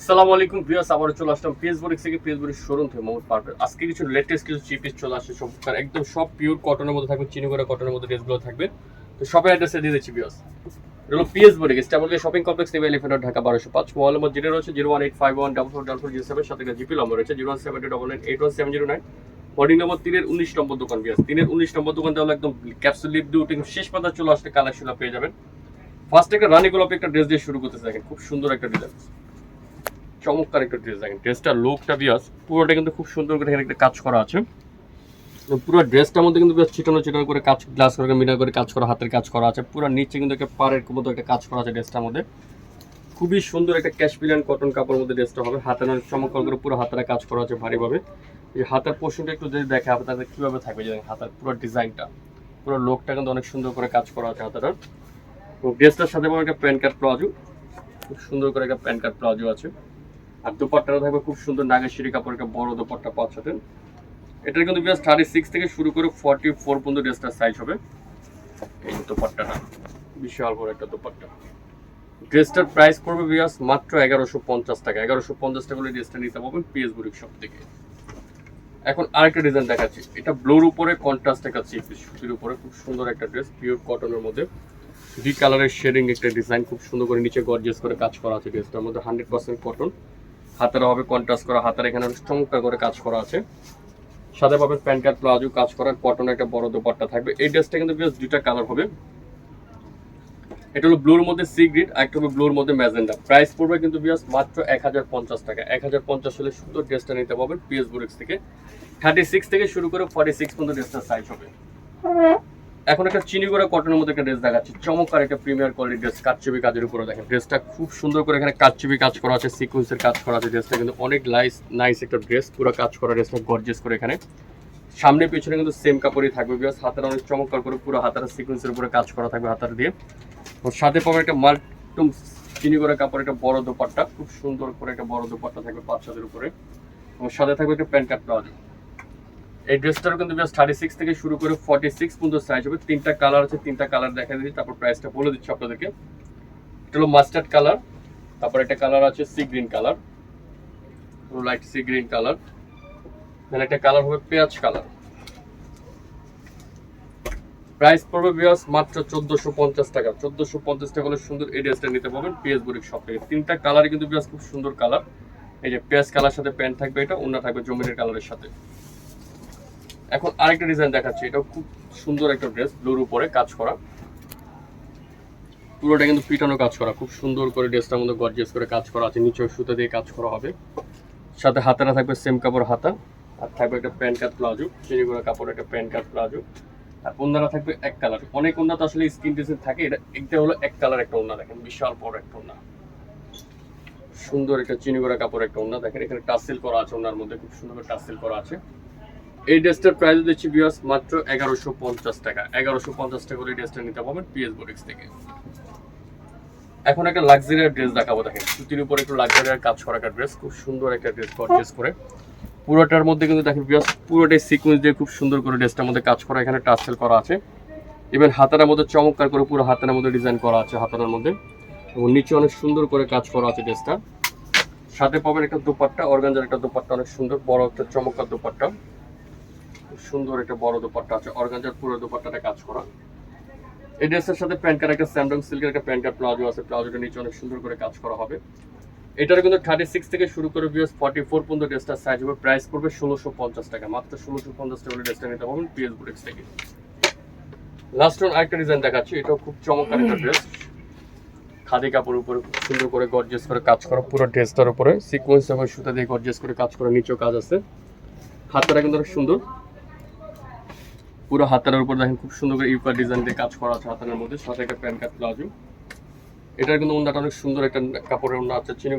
সালাম আলাইকুম ভিউয়ার্স আবার চলে আসলাম ফেসবুক থেকে ফেসবুক শোরুম থেকে মোহাম্মদ আজকে কিছু লেটেস্ট কিছু চিপ পিস চলে সব একদম সব পিওর কটনের মধ্যে থাকবে, চিনি করে কটনের মধ্যে ড্রেসগুলো থাকবে। তো সবাই অ্যাড্রেসে দিয়ে দিচ্ছি হলো পিএস বোর্ডিং স্টাবলকে শপিং কমপ্লেক্স নেবে এলিফেন্ট ঢাকা বারোশো পাঁচ। মোবাইল নম্বর যেটা রয়েছে zero one eight five one double four double four zero seven সাথে জিপি নম্বর রয়েছে zero one seven two nine eight one seven zero nine hoarding number তিনের উনিশ নম্বর দোকান বিয়াস তিনের উনিশ নম্বর দোকান তাহলে একদম ক্যাপসুল লিপ দিয়ে উঠে শেষ পাতা চলে আসলে কালেকশন পেয়ে যাবেন। ফার্স্ট একটা রানী গোলাপি একটা ড্রেস দিয়ে শুরু করতে থাকেন খুব সুন্দর একটা ডিজাইন চমৎকার একটা ড্রেস দেখেন ড্রেসটার লুকটা বিয়াস পুরোটা কিন্তু খুব সুন্দর করে এখানে একটা কাজ করা আছে। পুরো ড্রেসটার মধ্যে কিন্তু ছিটানো ছিটানো করে কাজ গ্লাস করে মিনা করে কাজ করা, হাতের কাজ করা আছে। পুরো নিচে কিন্তু একটা পাড়ের মতো একটা কাজ করা আছে ড্রেসটার মধ্যে। খুবই সুন্দর একটা ক্যাশপিলিয়ান কটন কাপড়ের মধ্যে ড্রেসটা হবে। হাতের অনেক চমৎকার করে পুরো হাতের কাজ করা আছে ভারীভাবে। এই হাতের পোর্শনটা একটু যদি দেখে আপনাদের কীভাবে থাকবে যে হাতের পুরো ডিজাইনটা পুরো লোকটা কিন্তু অনেক সুন্দর করে কাজ করা আছে হাতের। তো ড্রেসটার সাথে একটা প্যান্ট কার্ড প্লাজো। খুব সুন্দর করে একটা প্যান্ট কার্ড প্লাজো আছে। আর দুপাট্টাটা থাকবে খুব সুন্দর নাগেশ্বরী কাপড় একটা বড় দুপাট্টা পাচ্ছেন এটার কিন্তু বিয়াস থার্টি সিক্স থেকে শুরু করে ফর্টি ফোর পর্যন্ত ড্রেসটার সাইজ হবে। এই দুপাট্টাটা, বিশাল বড় একটা দুপাট্টা। ড্রেসটার প্রাইস পড়বে বিয়াস মাত্র এগারোশো পঞ্চাশ টাকা। এগারোশো পঞ্চাশ টাকা ড্রেসটা নিতে পারবেন পিএস বুরিক শপ থেকে। এখন আরেকটা ডিজাইন দেখাচ্ছি। এটা ব্লোর উপরে কন্ট্রাস্ট চিপ সুতির উপরে। খুব সুন্দর একটা ড্রেস পিওর কটনের মধ্যে। দুই কালারের শেডিং একটা ডিজাইন খুব সুন্দর করে নিচে গর্জিয়াস করে কাজ করা আছে ড্রেসটার মধ্যে হান্ড্রেড পার্সেন্ট কটন হাতের হবে কন্ট্রাস্ট করা, হাতের এখানে চমৎকার করে কাজ করা আছে। সাথে পাবেন প্যান্ট কার্ড প্লাজো কাজ করা কটন একটা বড় দোপাট্টা থাকবে। এই ড্রেসটা কিন্তু বেশ দুইটা কালার হবে। এটা হলো ব্লুর মধ্যে সি গ্রিড আর একটা হলো ব্লুর মধ্যে ম্যাজেন্ডা প্রাইস পড়বে কিন্তু বিয়াস মাত্র এক হাজার পঞ্চাশ টাকা। এক হাজার পঞ্চাশ হলে সুন্দর ড্রেসটা নিতে পারবেন পিএস বুরিক্স থেকে। থার্টি সিক্স থেকে শুরু করে ফর্টি সিক্স পর্যন্ত ড্রেসটার সাইজ হবে। এখন একটা চিনি করে কটনের মধ্যে একটা ড্রেস দেখাচ্ছি। চমৎকার একটা প্রিমিয়ার কোয়ালিটি ড্রেস কাটচুবি কাজের উপরে দেখেন। ড্রেসটা খুব সুন্দর করে এখানে কাটচুবি কাজ করা আছে সিকুয়েন্সের কাজ করা আছে ড্রেসটা কিন্তু অনেক লাইস নাইস একটা ড্রেস পুরো কাজ করা ড্রেসটা গর্জেস করে এখানে। সামনে পিছনে কিন্তু সেম কাপড়ই থাকবে বিকজ হাতের অনেক চমৎকার করে পুরো হাতের সিকুয়েন্সের উপরে কাজ করা থাকবে হাতার দিয়ে। ওর সাথে পাবে একটা মাল্টুম চিনি করে কাপড়, একটা বড় দোপাট্টা। খুব সুন্দর করে একটা বড় দোপাট্টা থাকবে পাঁচ বাচ্চাদের উপরে। এবং সাথে থাকবে একটা প্যান্ট কাট প্লাজো এই ড্রেসটার কিন্তু বেশ থার্টি সিক্স থেকে শুরু করে ফর্টি সিক্স পর্যন্ত সাইজ হবে। তিনটা কালার আছে, তিনটা কালার দেখা দিচ্ছি, তারপর প্রাইসটা বলে দিচ্ছি আপনাদেরকে। এটা হলো মাস্টার্ড কালার তারপর একটা কালার আছে sea green colour light sea green colour then একটা কালার হবে পেঁয়াজ কালার প্রাইস পড়বে বিয়াস মাত্র চোদ্দশো পঞ্চাশ টাকা। চোদ্দশো পঞ্চাশ টাকা হলে সুন্দর এই ড্রেসটা নিতে পারবেন পিএস বুরিক শপ থেকে। তিনটা কালারই কিন্তু বিয়াস খুব সুন্দর কালার এই যে পেঁয়াজ কালার সাথে প্যান্ট থাকবে এটা অন্য থাকবে জমিনের কালারের সাথে। এখন আরেকটা ডিজাইন দেখাচ্ছি। এটাও খুব সুন্দর একটা ড্রেস ব্লুর উপরে কাজ করা। পুরোটা কিন্তু পিটানো কাজ করা। খুব সুন্দর করে ড্রেসটার মধ্যে গর্জিয়াস করে কাজ করা আছে। নিচে সুতো দিয়ে কাজ করা হবে। সাথে হাতাটা থাকবে সেম কাপড় হাতা। আর থাকবে একটা প্যান্ট কাট প্লাজো। চিনি করা কাপড় একটা প্যান্ট কাট প্লাজো। আর ওনারা থাকবে এক কালার অনেক ওনা তো আসলে স্কিন ডিজাইন থাকে। এটা একটা হলো এক কালার একটা ওনা দেখেন। বিশাল বড় একটা ওনা সুন্দর একটা চিনি করা কাপড় একটা ওনা দেখেন। এখানে টাসেল করা আছে ওনার মধ্যে। খুব সুন্দর টাসেল করা আছে। এই ড্রেসটার প্রাইস দিচ্ছি বিয়াস মাত্র এগারোশো পঞ্চাশ টাকা। এগারোশো পঞ্চাশ টাকা করে ড্রেসটা নিতে পারবেন পিএস বোরিক্স থেকে। এখন একটা লাক্সারিয়ার ড্রেস দেখাবো, দেখেন। সুতির উপরে একটু লাক্সারিয়ার কাজ করা একটা ড্রেস খুব সুন্দর একটা ড্রেস গর্জিয়াস করে। পুরোটার মধ্যে কিন্তু দেখেন বিয়াস পুরোটাই সিকুয়েন্স দিয়ে খুব সুন্দর করে ড্রেসটার মধ্যে কাজ করা, এখানে টাসেল করা আছে। ইভেন হাতার মধ্যে চমৎকার করে পুরো হাতার মধ্যে ডিজাইন করা আছে হাতার মধ্যে। এবং নিচে অনেক সুন্দর করে কাজ করা আছে ড্রেসটা সাথে পাবেন একটা দোপাট্টা অর্গানজার একটা দোপাট্টা অনেক সুন্দর, বড় একটা চমৎকার দোপাট্টা। সুন্দর একটা বড় দোপাট্টা আছে। অর্গানজার পুরো দোপাট্টাটা কাজ করা। এই ড্রেসের সাথে প্যান্ট কার্ড একটা স্যামডং সিল্কের একটা প্যান্ট কার্ড প্লাজো আছে। প্লাজোটা নিচে অনেক সুন্দর করে কাজ করা হবে। এটার কিন্তু থার্টি সিক্স থেকে শুরু করে বিএস ফর্টি ফোর পর্যন্ত ড্রেসটার সাইজ হবে। প্রাইস পড়বে ষোলোশো পঞ্চাশ টাকা। মাত্র ষোলোশো পঞ্চাশ টাকা ড্রেসটা নিতে পারবেন পিএস বুলেক্স থেকে। লাস্ট ওয়ান আরেকটা ডিজাইন দেখাচ্ছি। এটাও খুব চমৎকার একটা ড্রেস খাদি কাপড়ের উপরে খুব সুন্দর করে গর্জিয়াস করে কাজ করা। পুরো ড্রেসটার উপরে। সিকোয়েন্স এবং সুতা দিয়ে গর্জেস করে কাজ করা নিচেও কাজ আছে। হাতটা কিন্তু অনেক সুন্দর। পুরো হাতার উপর দেখেন খুব সুন্দর করে ইউপার ডিজাইন দিয়ে কাজ করা আছে হাতের মধ্যে। সাথে একটা প্যান্ট কাট প্লাজো এটার কিন্তু ওনাটা অনেক সুন্দর একটা কাপড়ের ওনা আছে, চিনি